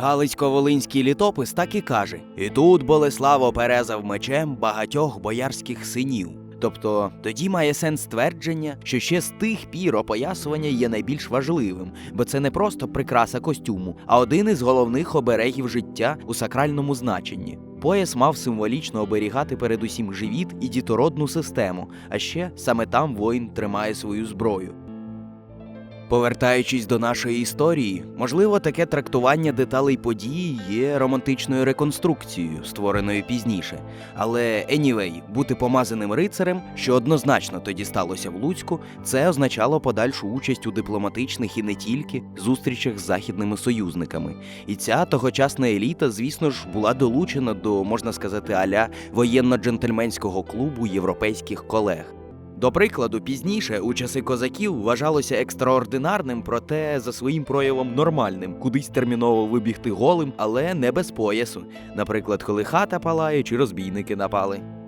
Галицько-волинський літопис так і каже: І тут Болеслав оперезав мечем багатьох боярських синів. Тобто тоді має сенс твердження, що ще з тих пір опоясування є найбільш важливим, бо це не просто прикраса костюму, а один із головних оберегів життя у сакральному значенні. Пояс мав символічно оберігати передусім живіт і дітородну систему, а ще саме там воїн тримає свою зброю. Повертаючись до нашої історії, можливо, таке трактування деталей події є романтичною реконструкцією, створеною пізніше. Але anyway, бути помазаним рицарем, що однозначно тоді сталося в Луцьку, це означало подальшу участь у дипломатичних і не тільки зустрічах з західними союзниками. І ця тогочасна еліта, звісно ж, була долучена до, можна сказати, аля воєнно-джентльменського клубу європейських колег. До прикладу, пізніше, у часи козаків, вважалося екстраординарним, проте за своїм проявом нормальним, кудись терміново вибігти голим, але не без поясу. Наприклад, коли хата палає чи розбійники напали.